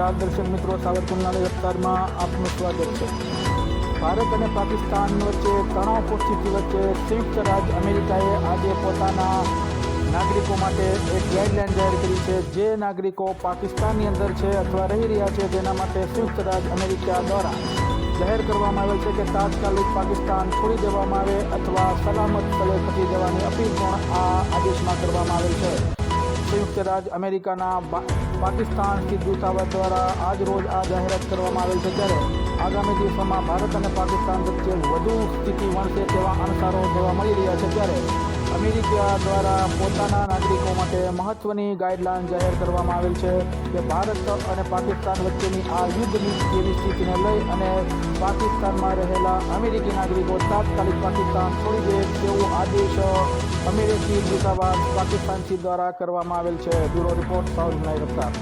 નમસ્કાર દર્શક મિત્રો, સાવરકુંડલાની વિસ્તારમાં આપનું સ્વાગત છે. ભારત અને પાકિસ્તાન વચ્ચે તણાવ પરિસ્થિતિ વચ્ચે સંયુક્ત રાજ્ય અમેરિકાએ આજે પોતાના નાગરિકો માટે એક ગાઈડલાઈન જાહેર કરી છે. જે નાગરિકો પાકિસ્તાનની અંદર છે અથવા રહી રહ્યા છે, તેના માટે સંયુક્ત રાજ્ય અમેરિકા દ્વારા જાહેર કરવામાં આવેલ છે કે તાત્કાલિક પાકિસ્તાન છોડી દેવામાં આવે અથવા સલામત સ્થળે ખસી જવાની અપીલ પણ આ આદેશમાં કરવામાં આવેલ છે. સંયુક્ત રાજ્ય અમેરિકાના પાકિસ્તાન સ્થિત દૂતાવાસ દ્વારા આજ રોજ આ જાહેરાત કરવામાં આવેલ છે ત્યારે આગામી દિવસોમાં ભારત અને પાકિસ્તાન વચ્ચે વધુ સ્થિતિ વણશે તેવા અણસારો જોવા મળી રહ્યા છે ત્યારે અમેરિકા દ્વારા પોતાના નાગરિકો માટે મહત્વની ગાઈડલાઇન જાહેર કરવામાં આવેલ છે કે ભારત અને પાકિસ્તાન વચ્ચેની આ યુદ્ધની જેવી સ્થિતિને લઈ અને પાકિસ્તાનમાં રહેલા અમેરિકી નાગરિકો તાત્કાલિક પાકિસ્તાન છોડી દે તેવો આદેશ અમેરિકી દૂતાવાસ પાકિસ્તાનથી દ્વારા કરવામાં આવેલ છે. Bureau report south રફતાર